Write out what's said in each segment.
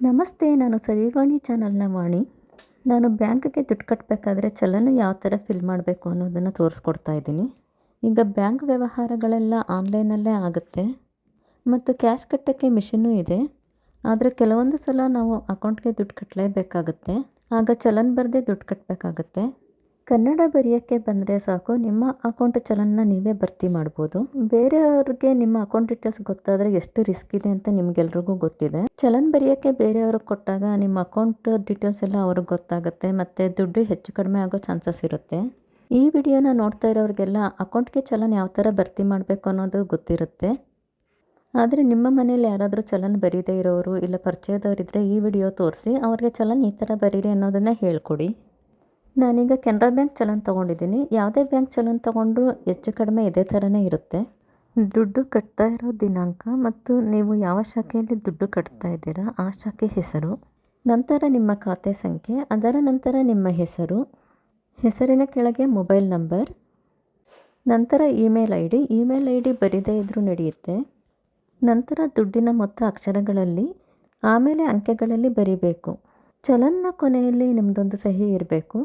ನಮಸ್ತೆ, ನಾನು ಸರಿವಾಣಿ ಚಾನಲ್ನ ವಾಣಿ. ನಾನು ಬ್ಯಾಂಕ್ಗೆ ದುಡ್ಡು ಕಟ್ಟಬೇಕಾದ್ರೆ ಚಲನ್ ಯಾವ ಥರ ಫಿಲ್ ಮಾಡಬೇಕು ಅನ್ನೋದನ್ನು ತೋರಿಸ್ಕೊಡ್ತಾ ಇದ್ದೀನಿ. ಈಗ ಬ್ಯಾಂಕ್ ವ್ಯವಹಾರಗಳೆಲ್ಲ ಆನ್ಲೈನಲ್ಲೇ ಆಗುತ್ತೆ. ಮತ್ತು ಕ್ಯಾಶ್ ಕಟ್ಟೋಕ್ಕೆ ಮಿಷಿನ್ನೂ ಇದೆ. ಆದರೆ ಕೆಲವೊಂದು ಸಲ ನಾವು ಅಕೌಂಟ್ಗೆ ದುಡ್ಡು ಕಟ್ಟಲೇಬೇಕಾಗುತ್ತೆ ಆಗ ಚಲನ್ ಬರದೇ ದುಡ್ಡು ಕಟ್ಟಬೇಕಾಗತ್ತೆ ಕನ್ನಡ ಬರೆಯೋಕ್ಕೆ ಬಂದರೆ ಸಾಕು, ನಿಮ್ಮ ಅಕೌಂಟ್ ಚಲನ್ನ ನೀವೇ ಭರ್ತಿ ಮಾಡ್ಬೋದು. ಬೇರೆಯವ್ರಿಗೆ ನಿಮ್ಮ ಅಕೌಂಟ್ ಡೀಟೇಲ್ಸ್ ಗೊತ್ತಾದರೆ ಎಷ್ಟು ರಿಸ್ಕ್ ಇದೆ ಅಂತ ನಿಮ್ಗೆಲ್ರಿಗೂ ಗೊತ್ತಿದೆ. ಚಲನ್ ಬರೆಯೋಕ್ಕೆ ಬೇರೆಯವ್ರಿಗೆ ಕೊಟ್ಟಾಗ ನಿಮ್ಮ ಅಕೌಂಟ್ ಡೀಟೇಲ್ಸ್ ಎಲ್ಲ ಅವ್ರಿಗೆ ಗೊತ್ತಾಗುತ್ತೆ, ಮತ್ತು ದುಡ್ಡು ಹೆಚ್ಚು ಕಡಿಮೆ ಆಗೋ ಚಾನ್ಸಸ್ ಇರುತ್ತೆ. ಈ ವಿಡಿಯೋನ ನೋಡ್ತಾ ಇರೋರಿಗೆಲ್ಲ ಅಕೌಂಟ್ಗೆ ಚಲನ್ ಯಾವ ಥರ ಭರ್ತಿ ಮಾಡಬೇಕು ಅನ್ನೋದು ಗೊತ್ತಿರುತ್ತೆ. ಆದರೆ ನಿಮ್ಮ ಮನೇಲಿ ಯಾರಾದರೂ ಚಲನ್ ಬರೀದೇ ಇರೋರು ಇಲ್ಲ ಪರಿಚಯದವರಿದ್ದರೆ ಈ ವಿಡಿಯೋ ತೋರಿಸಿ, ಅವ್ರಿಗೆ ಚಲನ್ ಈ ಥರ ಬರೀರಿ ಅನ್ನೋದನ್ನು ಹೇಳ್ಕೊಡಿ. ನಾನೀಗ ಕೆನರಾ ಬ್ಯಾಂಕ್ ಚಲನ್ ತೊಗೊಂಡಿದ್ದೀನಿ. ಯಾವುದೇ ಬ್ಯಾಂಕ್ ಚಲನ್ ತೊಗೊಂಡ್ರೂ ಹೆಚ್ಚು ಕಡಿಮೆ ಇದೇ ಥರನೇ ಇರುತ್ತೆ. ದುಡ್ಡು ಕಟ್ತಾ ಇರೋ ದಿನಾಂಕ ಮತ್ತು ನೀವು ಯಾವ ಶಾಖೆಯಲ್ಲಿ ದುಡ್ಡು ಕಟ್ತಾ ಇದ್ದೀರಾ, ಆ ಶಾಖೆ ಹೆಸರು. ನಂತರ ನಿಮ್ಮ ಖಾತೆ ಸಂಖ್ಯೆ, ಅದರ ನಂತರ ನಿಮ್ಮ ಹೆಸರು. ಹೆಸರಿನ ಕೆಳಗೆ ಮೊಬೈಲ್ ನಂಬರ್. ನಂತರ email I D email I D ಬರೀದೇ ಇದ್ದರೂ ನಡೆಯುತ್ತೆ. ನಂತರ ದುಡ್ಡಿನ ಮೊತ್ತ ಅಕ್ಷರಗಳಲ್ಲಿ, ಆಮೇಲೆ ಅಂಕೆಗಳಲ್ಲಿ ಬರೀಬೇಕು. ಚಲನ್ನ ಕೊನೆಯಲ್ಲಿ ನಿಮ್ಮದೊಂದು ಸಹಿ ಇರಬೇಕು.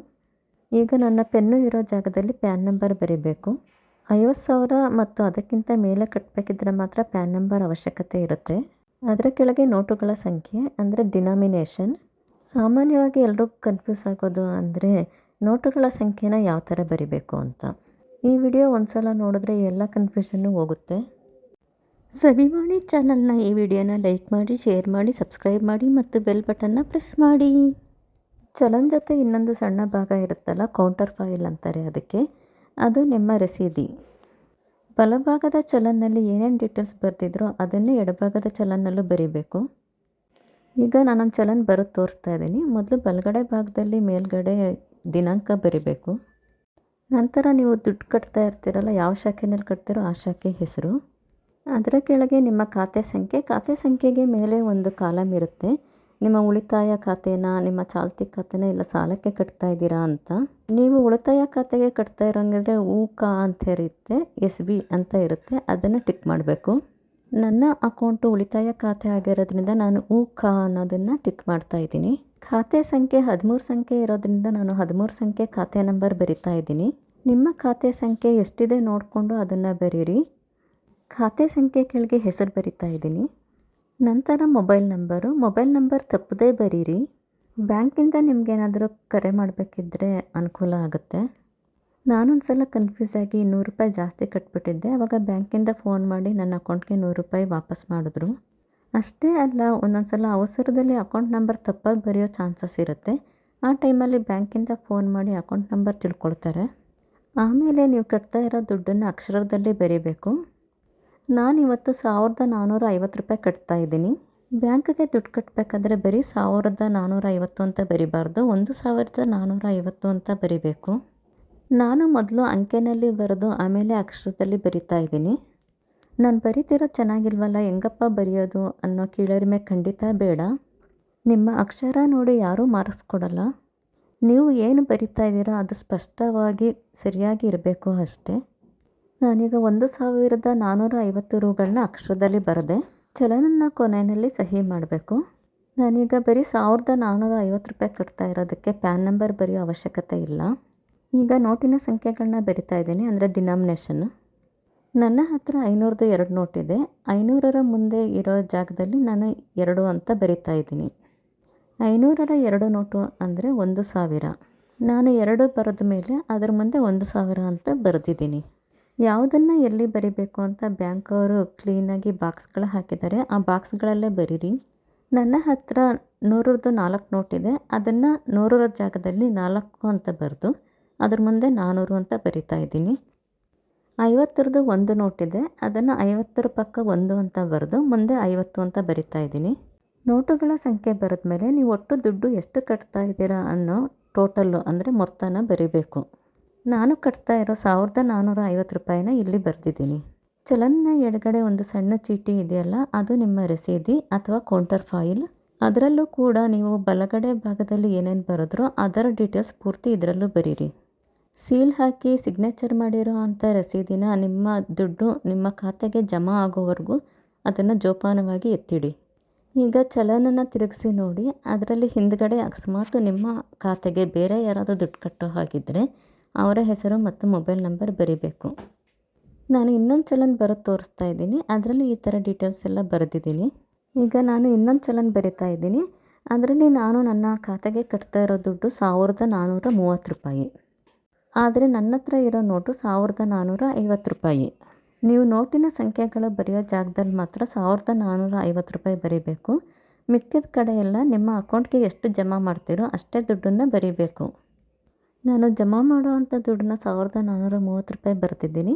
ಈಗ ನನ್ನ ಪೆನ್ನು ಇರೋ ಜಾಗದಲ್ಲಿ ಪ್ಯಾನ್ ನಂಬರ್ ಬರೀಬೇಕು. ಐವತ್ತು ಸಾವಿರ ಮತ್ತು ಅದಕ್ಕಿಂತ ಮೇಲೆ ಕಟ್ಟಬೇಕಿದ್ರೆ ಮಾತ್ರ ಪ್ಯಾನ್ ನಂಬರ್ ಅವಶ್ಯಕತೆ ಇರುತ್ತೆ. ಅದರ ಕೆಳಗೆ ನೋಟುಗಳ ಸಂಖ್ಯೆ, ಅಂದರೆ ಡಿನಾಮಿನೇಷನ್. ಸಾಮಾನ್ಯವಾಗಿ ಎಲ್ಲರೂ ಕನ್ಫ್ಯೂಸ್ ಆಗೋದು ಅಂದರೆ ನೋಟುಗಳ ಸಂಖ್ಯೆನ ಯಾವ ಥರ ಬರಿಬೇಕು ಅಂತ. ಈ ವಿಡಿಯೋ ಒಂದು ಸಲ ನೋಡಿದ್ರೆ ಎಲ್ಲ ಕನ್ಫ್ಯೂಷನ್ನು ಹೋಗುತ್ತೆ. ಸವಿವಾಣಿ ಚಾನಲ್ನ ಈ ವಿಡಿಯೋನ ಲೈಕ್ ಮಾಡಿ, ಶೇರ್ ಮಾಡಿ, ಸಬ್ಸ್ಕ್ರೈಬ್ ಮಾಡಿ ಮತ್ತು ಬೆಲ್ ಬಟನ್ನ ಪ್ರೆಸ್ ಮಾಡಿ. ಚಲನ್ ಜೊತೆ ಇನ್ನೊಂದು ಸಣ್ಣ ಭಾಗ ಇರುತ್ತಲ್ಲ ಕೌಂಟರ್ ಫಾಯಿಲ್ ಅಂತಾರೆ ಅದಕ್ಕೆ. ಅದು ನಿಮ್ಮ ರಸೀದಿ ಬಲಭಾಗದ ಚಲನ್ನಲ್ಲಿ ಏನೇನು ಡೀಟೇಲ್ಸ್ ಬರೆದಿದ್ರೋ ಅದನ್ನೇ ಎಡಭಾಗದ ಚಲನ್ನಲ್ಲೂ ಬರೀಬೇಕು. ಈಗ ನಾನೊಂದು ಚಲನ್ ಬರೋದು ತೋರಿಸ್ತಾ ಇದ್ದೀನಿ. ಮೊದಲು ಬಲಗಡೆ ಭಾಗದಲ್ಲಿ ಮೇಲ್ಗಡೆ ದಿನಾಂಕ ಬರಿಬೇಕು. ನಂತರ ನೀವು ದುಡ್ಡು ಕಟ್ತಾ ಇರ್ತೀರಲ್ಲ, ಯಾವ ಶಾಖೆನಲ್ಲಿ ಕಟ್ತೀರೋ ಆ ಶಾಖೆ ಹೆಸರು. ಅದರ ಕೆಳಗೆ ನಿಮ್ಮ ಖಾತೆ ಸಂಖ್ಯೆ. ಖಾತೆ ಸಂಖ್ಯೆಗೆ ಮೇಲೆ ಒಂದು ಕಾಲಮ್ ಇರುತ್ತೆ. ನಿಮ್ಮ ಉಳಿತಾಯ ಖಾತೆನ, ನಿಮ್ಮ ಚಾಲ್ತಿ ಖಾತೆನ ಇಲ್ಲ ಸಾಲಕ್ಕೆ ಕಟ್ತಾ ಇದ್ದೀರಾ ಅಂತ? ನೀವು ಉಳಿತಾಯ ಖಾತೆಗೆ ಕಟ್ತಾ ಇರೋಂಗಿದ್ರೆ ಊಕ ಅಂತ ಇರುತ್ತೆ ಎಸ್ ಬಿ ಅಂತ ಇರುತ್ತೆ, ಅದನ್ನು ಟಿಕ್ ಮಾಡಬೇಕು. ನನ್ನ ಅಕೌಂಟು ಉಳಿತಾಯ ಖಾತೆ ಆಗಿರೋದ್ರಿಂದ ನಾನು ಊಕ ಅನ್ನೋದನ್ನು ಟಿಕ್ ಮಾಡ್ತಾ ಇದ್ದೀನಿ. ಖಾತೆ ಸಂಖ್ಯೆ ಹದಿಮೂರು ಸಂಖ್ಯೆ ಇರೋದ್ರಿಂದ ನಾನು ಹದಿಮೂರು ಸಂಖ್ಯೆ ಖಾತೆ ನಂಬರ್ ಬರಿತಾ ಇದ್ದೀನಿ. ನಿಮ್ಮ ಖಾತೆ ಸಂಖ್ಯೆ ಎಷ್ಟಿದೆ ನೋಡಿಕೊಂಡು ಅದನ್ನು ಬರೀರಿ. ಖಾತೆ ಸಂಖ್ಯೆ ಕೆಳಗೆ ಹೆಸರು ಬರಿತಾ ಇದ್ದೀನಿ. ನಂತರ ಮೊಬೈಲ್ ನಂಬರು. ಮೊಬೈಲ್ ನಂಬರ್ ತಪ್ಪದೇ ಬರೀರಿ. ಬ್ಯಾಂಕಿಂದ ನಿಮಗೇನಾದರೂ ಕರೆ ಮಾಡಬೇಕಿದ್ರೆ ಅನುಕೂಲ ಆಗುತ್ತೆ. ನಾನೊಂದು ಸಲ ಕನ್ಫ್ಯೂಸ್ ಆಗಿ ನೂರು ರೂಪಾಯಿ ಜಾಸ್ತಿ ಕಟ್ಬಿಟ್ಟಿದ್ದೆ. ಆವಾಗ ಬ್ಯಾಂಕಿಂದ ಫೋನ್ ಮಾಡಿ ನನ್ನ ಅಕೌಂಟ್ಗೆ ನೂರು ರೂಪಾಯಿ ವಾಪಸ್ ಮಾಡಿದ್ರು. ಅಷ್ಟೇ ಅಲ್ಲ ಒಂದೊಂದು ಸಲ ಅವಸರದಲ್ಲಿ ಅಕೌಂಟ್ ನಂಬರ್ ತಪ್ಪಾಗಿ ಬರೆಯೋ ಚಾನ್ಸಸ್ ಇರುತ್ತೆ. ಆ ಟೈಮಲ್ಲಿ ಬ್ಯಾಂಕಿಂದ ಫೋನ್ ಮಾಡಿ ಅಕೌಂಟ್ ನಂಬರ್ ತಿಳ್ಕೊಳ್ತಾರೆ. ಆಮೇಲೆ ನೀವು ಕಟ್ತಾ ಇರೋ ದುಡ್ಡನ್ನು ಅಕ್ಷರದಲ್ಲಿ ಬರೀಬೇಕು. ನಾನಿವತ್ತು ಸಾವಿರದ ನಾನ್ನೂರ ಐವತ್ತು ರೂಪಾಯಿ ಕಟ್ತಾ ಇದ್ದೀನಿ. ಬ್ಯಾಂಕ್ಗೆ ದುಡ್ಡು ಕಟ್ಟಬೇಕಾದ್ರೆ ಬರೀ ಸಾವಿರದ ನಾನ್ನೂರ ಐವತ್ತು ಅಂತ ಬರಿಬಾರ್ದು. ಒಂದು ಸಾವಿರದ ನಾನ್ನೂರ ಐವತ್ತು ಅಂತ ಬರಿಬೇಕು. ನಾನು ಮೊದಲು ಅಂಕೆನಲ್ಲಿ ಬರೆದು ಆಮೇಲೆ ಅಕ್ಷರದಲ್ಲಿ ಬರಿತಾ ಇದ್ದೀನಿ. ನಾನು ಬರಿತಿರೋ ಚೆನ್ನಾಗಿಲ್ವಲ್ಲ, ಹೆಂಗಪ್ಪ ಬರೆಯೋದು ಅನ್ನೋ ಕೀಳರಿಮೆ ಖಂಡಿತ ಬೇಡ. ನಿಮ್ಮ ಅಕ್ಷರ ನೋಡಿ ಯಾರೂ ಮಾರ್ಕ್ಸ್ ಕೊಡಲ್ಲ ನೀವು ಏನು ಬರಿತಾ ಇದ್ದೀರೋ ಅದು ಸ್ಪಷ್ಟವಾಗಿ ಸರಿಯಾಗಿ ಇರಬೇಕು ಅಷ್ಟೇ. ನಾನೀಗ ಒಂದು ಸಾವಿರದ ನಾನ್ನೂರ ಐವತ್ತು ರೂಗಳನ್ನ ಅಕ್ಷರದಲ್ಲಿ ಬರೆದೆ. ಚಲನನ್ನ ಕೊನೆಯಲ್ಲಿ ಸಹಿ ಮಾಡಬೇಕು. ನಾನೀಗ ಬರೀ ಸಾವಿರದ ನಾನ್ನೂರ ಐವತ್ತು ರೂಪಾಯಿ ಕಟ್ತಾ ಇರೋದಕ್ಕೆ ಪ್ಯಾನ್ ನಂಬರ್ ಬರೆಯೋ ಅವಶ್ಯಕತೆ ಇಲ್ಲ. ಈಗ ನೋಟಿನ ಸಂಖ್ಯೆಗಳನ್ನ ಬರಿತಾ ಇದ್ದೀನಿ, ಅಂದರೆ ಡಿನಾಮಿನೇಷನ್ನು ನನ್ನ ಹತ್ರ ಐನೂರದು ಎರಡು ನೋಟಿದೆ ಐನೂರರ ಮುಂದೆ ಇರೋ ಜಾಗದಲ್ಲಿ ನಾನು ಎರಡು ಅಂತ ಬರಿತಾ ಇದ್ದೀನಿ. ಐನೂರರ ಎರಡು ನೋಟು ಅಂದರೆ ಒಂದು ಸಾವಿರ. ನಾನು ಎರಡು ಬರೆದ ಮೇಲೆ ಅದರ ಮುಂದೆ ಒಂದು ಸಾವಿರ ಅಂತ ಬರೆದಿದ್ದೀನಿ. ಯಾವುದನ್ನು ಎಲ್ಲಿ ಬರಿಬೇಕು ಅಂತ ಬ್ಯಾಂಕ್ ಅವರು ಕ್ಲೀನಾಗಿ ಬಾಕ್ಸ್ಗಳು ಹಾಕಿದ್ದಾರೆ ಆ ಬಾಕ್ಸ್ಗಳಲ್ಲೇ ಬರೀರಿ. ನನ್ನ ಹತ್ರ ನೂರರದ್ದು ನಾಲ್ಕು ನೋಟಿದೆ ಅದನ್ನು ನೂರರ ಜಾಗದಲ್ಲಿ ನಾಲ್ಕು ಅಂತ ಬರೆದು, ಅದ್ರ ಮುಂದೆ ನಾನ್ನೂರು ಅಂತ ಬರಿತಾ ಇದ್ದೀನಿ. ಐವತ್ತರದ್ದು ಒಂದು ನೋಟಿದೆ ಅದನ್ನು ಐವತ್ತರ ಪಕ್ಕ ಒಂದು ಅಂತ ಬರೆದು, ಮುಂದೆ ಐವತ್ತು ಅಂತ ಬರಿತಾ ಇದ್ದೀನಿ. ನೋಟುಗಳ ಸಂಖ್ಯೆ ಬರೆದ ಮೇಲೆ ನೀವು ಒಟ್ಟು ದುಡ್ಡು ಎಷ್ಟು ಕಟ್ತಾ ಇದ್ದೀರಾ ಅನ್ನೋ ಟೋಟಲ್ಲು ಅಂದರೆ ಮೊತ್ತನ ಬರಿಬೇಕು. ನಾನು ಕಟ್ತಾ ಇರೋ ಸಾವಿರದ ನಾನ್ನೂರ ಐವತ್ತು ರೂಪಾಯಿನ ಇಲ್ಲಿ ಬರೆದಿದ್ದೀನಿ. ಚಲನ್ನ ಎಡಗಡೆ ಒಂದು ಸಣ್ಣ ಚೀಟಿ ಇದೆಯಲ್ಲ, ಅದು ನಿಮ್ಮ ರಸೀದಿ ಅಥವಾ ಕೌಂಟರ್ ಫಾಯಿಲ್ ಅದರಲ್ಲೂ ಕೂಡ ನೀವು ಬಲಗಡೆ ಭಾಗದಲ್ಲಿ ಏನೇನು ಬರೆದ್ರೋ ಅದರ ಡೀಟೇಲ್ಸ್ ಪೂರ್ತಿ ಇದರಲ್ಲೂ ಬರೀರಿ. ಸೀಲ್ ಹಾಕಿ ಸಿಗ್ನೇಚರ್ ಮಾಡಿರೋ ಅಂಥ ರಸೀದಿನ ನಿಮ್ಮ ದುಡ್ಡು ನಿಮ್ಮ ಖಾತೆಗೆ ಜಮಾ ಆಗೋವರೆಗೂ ಅದನ್ನು ಜೋಪಾನವಾಗಿ ಎತ್ತಿಡಿ. ಈಗ ಚಲನನ ತಿರುಗಿಸಿ ನೋಡಿ, ಅದರಲ್ಲಿ ಹಿಂದ್ಗಡೆ ಅಕಸ್ಮಾತ್ ನಿಮ್ಮ ಖಾತೆಗೆ ಬೇರೆ ಯಾರಾದರೂ ದುಡ್ಡು ಕಟ್ಟೋ ಹಾಗಿದ್ದರೆ ಅವರ ಹೆಸರು ಮತ್ತು ಮೊಬೈಲ್ ನಂಬರ್ ಬರೀಬೇಕು. ನಾನು ಇನ್ನೊಂದು ಚಲನ್ ಬರೋದು ತೋರಿಸ್ತಾ ಇದ್ದೀನಿ. ಅದರಲ್ಲಿ ಈ ಥರ ಡೀಟೇಲ್ಸ್ ಎಲ್ಲ ಬರೆದಿದ್ದೀನಿ. ಈಗ ನಾನು ಇನ್ನೊಂದು ಚಲನ್ ಬರಿತಾ ಇದ್ದೀನಿ. ಅದರಲ್ಲಿ ನಾನು ನನ್ನ ಖಾತೆಗೆ ಕಟ್ತಾ ಇರೋ ದುಡ್ಡು ಸಾವಿರದ ನಾನ್ನೂರ ಮೂವತ್ತು ರೂಪಾಯಿ. ಆದರೆ ನನ್ನ ಹತ್ರ ಇರೋ ನೋಟು ಸಾವಿರದ ನಾನ್ನೂರ ಐವತ್ತು ರೂಪಾಯಿ. ನೀವು ನೋಟಿನ ಸಂಖ್ಯೆಗಳು ಬರೆಯೋ ಜಾಗದಲ್ಲಿ ಮಾತ್ರ ಸಾವಿರದ ನಾನ್ನೂರ ಐವತ್ತು ರೂಪಾಯಿ ಬರೀಬೇಕು. ಮಿಕ್ಕಿದ ಕಡೆಯೆಲ್ಲ ನಿಮ್ಮ ಅಕೌಂಟ್ಗೆ ಎಷ್ಟು ಜಮಾ ಮಾಡ್ತೀರೋ ಅಷ್ಟೇ ದುಡ್ಡನ್ನು ಬರೀಬೇಕು. ನಾನು ಜಮಾ ಮಾಡುವಂಥ ದುಡ್ಡನ್ನ ಸಾವಿರದ ನಾನ್ನೂರ ಮೂವತ್ತು ರೂಪಾಯಿ ಬರ್ತಿದ್ದೀನಿ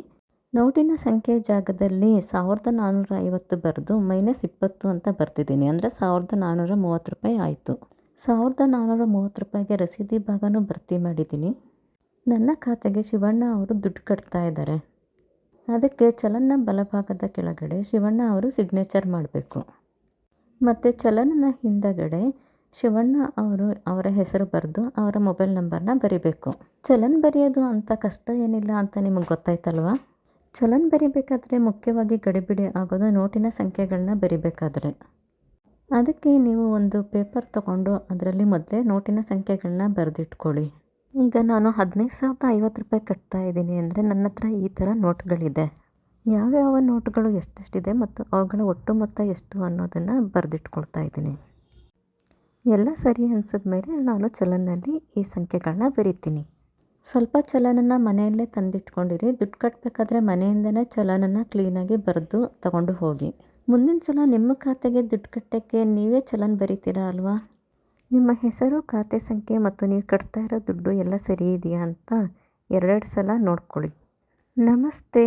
ನೋಟಿನ ಸಂಖ್ಯೆ ಜಾಗದಲ್ಲಿ ಸಾವಿರದ ನಾನ್ನೂರ ಐವತ್ತು ಬರೆದು ಮೈನಸ್ ಇಪ್ಪತ್ತು ಅಂತ ಬರ್ತಿದ್ದೀನಿ ಅಂದರೆ ಸಾವಿರದ ನಾನ್ನೂರ ಮೂವತ್ತು ರೂಪಾಯಿ ಆಯಿತು. ಸಾವಿರದ ನಾನ್ನೂರ ಮೂವತ್ತು ರೂಪಾಯಿಗೆ ರಸೀದಿ ಭಾಗನೂ ಭರ್ತಿ ಮಾಡಿದ್ದೀನಿ. ನನ್ನ ಖಾತೆಗೆ ಶಿವಣ್ಣ ಅವರು ದುಡ್ಡು ಕಟ್ತಾ ಇದ್ದಾರೆ. ಅದಕ್ಕೆ ಚಲನ್ನ ಬಲಭಾಗದ ಕೆಳಗಡೆ ಶಿವಣ್ಣ ಅವರು ಸಿಗ್ನೇಚರ್ ಮಾಡಬೇಕು. ಮತ್ತು ಚಲನನ ಹಿಂದಗಡೆ ಶಿವಣ್ಣ ಅವರು ಅವರ ಹೆಸರು ಬರೆದು ಅವರ ಮೊಬೈಲ್ ನಂಬರ್ನ ಬರಿಬೇಕು. ಚಲನ್ ಬರೆಯೋದು ಅಂತ ಕಷ್ಟ ಏನಿಲ್ಲ ಅಂತ ನಿಮಗೆ ಗೊತ್ತಾಯ್ತಲ್ವಾ? ಚಲನ್ ಬರಿಬೇಕಾದ್ರೆ ಮುಖ್ಯವಾಗಿ ಗಡಿಬಿಡಿ ಆಗೋದು ನೋಟಿನ ಸಂಖ್ಯೆಗಳನ್ನ ಬರಿಬೇಕಾದ್ರೆ. ಅದಕ್ಕೆ ನೀವು ಒಂದು ಪೇಪರ್ ತಗೊಂಡು ಅದರಲ್ಲಿ ಮೊದಲೇ ನೋಟಿನ ಸಂಖ್ಯೆಗಳನ್ನ ಬರೆದಿಟ್ಕೊಳ್ಳಿ. ಈಗ ನಾನು ಹದಿನೈದು ಸಾವಿರದ ಐವತ್ತು ರೂಪಾಯಿ ಕಟ್ತಾ ಇದ್ದೀನಿ ಅಂದರೆ ನನ್ನ ಹತ್ರ ಈ ಥರ ನೋಟ್ಗಳಿದೆ. ಯಾವ್ಯಾವ ನೋಟುಗಳು ಎಷ್ಟೆಷ್ಟಿದೆ ಮತ್ತು ಅವುಗಳ ಒಟ್ಟು ಮೊತ್ತ ಎಷ್ಟು ಅನ್ನೋದನ್ನು ಬರೆದಿಟ್ಕೊಳ್ತಾ ಇದ್ದೀನಿ. ಎಲ್ಲ ಸರಿ ಅನಿಸಿದ ಮೇಲೆ ನಾನು ಚಲನಲ್ಲಿ ಈ ಸಂಖ್ಯೆಗಳನ್ನ ಬರಿತೀನಿ. ಸ್ವಲ್ಪ ಚಲನನ್ನು ಮನೆಯಲ್ಲೇ ತಂದಿಟ್ಕೊಂಡಿರಿ. ದುಡ್ಡು ಕಟ್ಟಬೇಕಾದ್ರೆ ಮನೆಯಿಂದನೇ ಚಲನನ್ನು ಕ್ಲೀನಾಗಿ ಬರೆದು ತಗೊಂಡು ಹೋಗಿ. ಮುಂದಿನ ಸಲ ನಿಮ್ಮ ಖಾತೆಗೆ ದುಡ್ಡು ಕಟ್ಟೋಕ್ಕೆ ನೀವೇ ಚಲನ್ ಬರೀತೀರಾ ಅಲ್ವಾ? ನಿಮ್ಮ ಹೆಸರು, ಖಾತೆ ಸಂಖ್ಯೆ ಮತ್ತು ನೀವು ಕಟ್ತಾ ಇರೋ ದುಡ್ಡು ಎಲ್ಲ ಸರಿ ಇದೆಯಾ ಅಂತ ಎರಡೆರಡು ಸಲ ನೋಡ್ಕೊಳ್ಳಿ. ನಮಸ್ತೆ.